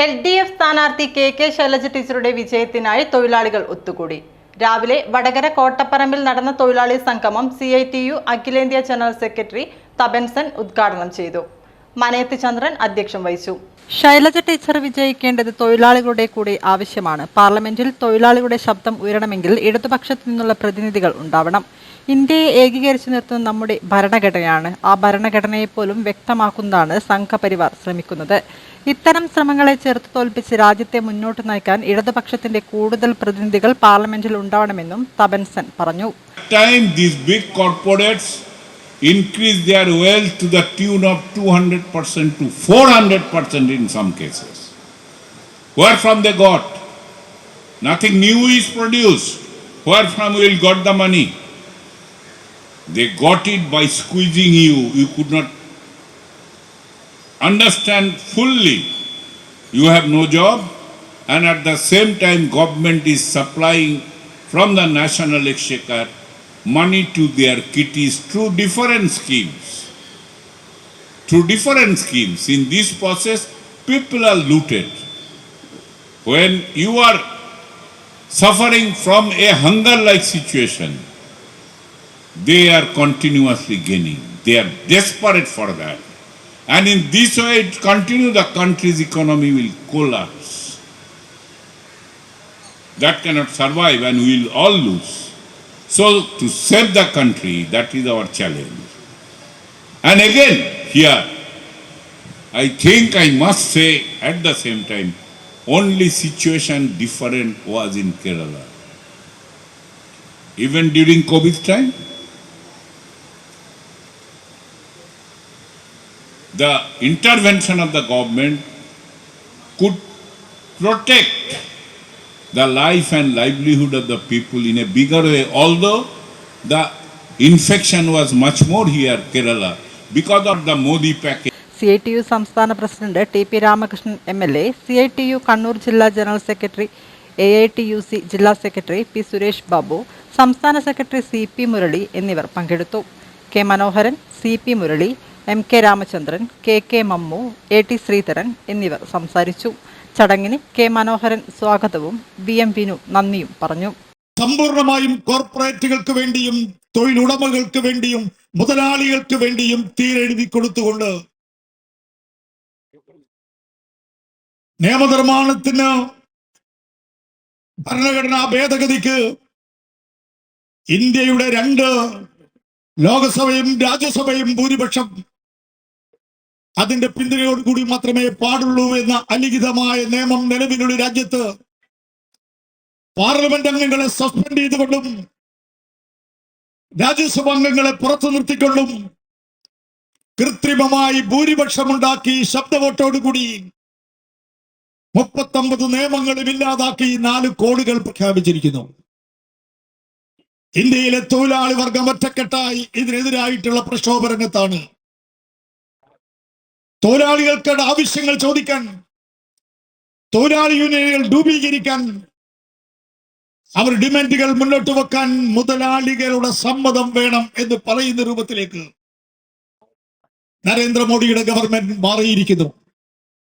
L D F സ്ഥാനാർത്ഥി K K Shailaja ടീച്ചറുടെ വിജയത്തിനായി തൊഴിലാളികൾ ഒത്തുകൂടി. രാവിലെ വടകര കോട്ടപ്പറമ്പിൽ നടന്ന തൊഴിലാളി സംഗമം സി ഐ ടി യു അഖിലേന്ത്യാ ജനറൽ സെക്രട്ടറി തബൻസൻ ഉദ്ഘാടനം ചെയ്തു. മനയത്ത് ചന്ദ്രൻ അധ്യക്ഷം വഹിച്ചു. ശൈലജ ടീച്ചർ വിജയിക്കേണ്ടത് തൊഴിലാളികളുടെ കൂടി ആവശ്യമാണ്. പാർലമെന്റിൽ തൊഴിലാളികളുടെ ശബ്ദം ഉയരണമെങ്കിൽ ഇടതുപക്ഷത്തു നിന്നുള്ള പ്രതിനിധികൾ ഉണ്ടാവണം. ഇന്ത്യയെ ഏകീകരിച്ചു നിർത്തുന്ന നമ്മുടെ ഭരണഘടനയാണ് ആ ഭരണഘടനയെ പോലും വ്യക്തമാക്കുന്നതാണ് സംഘപരിവാർ ശ്രമിക്കുന്നത് ഇത്തരം ശ്രമങ്ങളെ ചെറുത്തു തോൽപ്പിച്ച് രാജ്യത്തെ മുന്നോട്ട് നയിക്കാൻ ഇടതുപക്ഷത്തിന്റെ കൂടുതൽ പ്രതിനിധികൾ പാർലമെന്റിൽ ഉണ്ടാവണമെന്നും തബൻസൻ പറഞ്ഞു time these big corporates increase their wealth to the tune of 200% to 400% in some cases. Where from they? Nothing new is produced. Where from will got the money? They got it by squeezing you. You could not understand fully. You have no job and at the same time government is supplying from the national exchequer money to their kitties through different schemes. Through different schemes. In this process, people are looted. When you are suffering from a hunger like situation, they are continuously gaining. They are desperate for that. And in this way, it continue, the country's economy will collapse. That cannot survive and we will all lose. So, to save the country, that is our challenge. And again, here, I think I must say at the same time, only situation different was in Kerala. Even during COVID time, the intervention of the government could protect the life and livelihood of the people in a bigger way, although the infection was much more here, Kerala, because of the Modi package. C I T U സംസ്ഥാന president T P Ramakrishnan M L A C I T U Kannur ജില്ലാ general secretary A I T U C ജില്ലാ secretary P Suresh Babu സംസ്ഥാന secretary C P Murali എന്നിവർ പങ്കെടുത്തു K Manoharan C P Murali M K Ramachandran K K Mammu A T Sreedharan എന്നിവർ സംസാരിച്ചു. ചടങ്ങിന് K മനോഹരൻ സ്വാഗതവും V M Vinu നന്ദിയും പറഞ്ഞു. സമ്പൂർണമായും കോർപ്പറേറ്റുകൾക്ക് വേണ്ടിയും തൊഴിലുടമകൾക്ക് വേണ്ടിയും മുതലാളികൾക്ക് വേണ്ടിയും തീരെഴുതി കൊടുത്തുകൊണ്ട് നിയമനിർമ്മാണത്തിന് ഭരണഘടനാ ഭേദഗതിക്ക് ഇന്ത്യയുടെ രണ്ട് ലോകസഭയും രാജ്യസഭയും ഭൂരിപക്ഷം അതിന്റെ പിന്തുണയോടുകൂടി മാത്രമേ പാടുള്ളൂ എന്ന അലിഖിതമായ നിയമം നിലവിലുള്ള രാജ്യത്ത് പാർലമെന്റ് അംഗങ്ങളെ സസ്പെൻഡ് ചെയ്തുകൊണ്ടും രാജ്യസഭ അംഗങ്ങളെ പുറത്തു നിർത്തിക്കൊണ്ടും കൃത്രിമമായി ഭൂരിപക്ഷമുണ്ടാക്കി ശബ്ദവോട്ടോടുകൂടി മുപ്പത്തൊമ്പത് നിയമങ്ങളും ഇല്ലാതാക്കി നാല് കോടുകൾ പ്രഖ്യാപിച്ചിരിക്കുന്നു. ഇന്ത്യയിലെ തൊഴിലാളി വർഗം ഒറ്റക്കെട്ടായി ഇതിനെതിരായിട്ടുള്ള പ്രക്ഷോഭരംഗത്താണ് തൊഴിലാളികൾക്ക് ആവശ്യങ്ങൾ ചോദിക്കാൻ തൊഴിലാളി യൂണിയനുകൾ രൂപീകരിക്കാൻ അവർ ഡിമാൻഡുകൾ മുന്നോട്ട് വെക്കാൻ മുതലാളികളുടെ സമ്മതം വേണം എന്ന് പറയുന്ന രൂപത്തിലേക്ക് നരേന്ദ്രമോദിയുടെ ഗവൺമെന്റ് മാറിയിരിക്കുന്നു.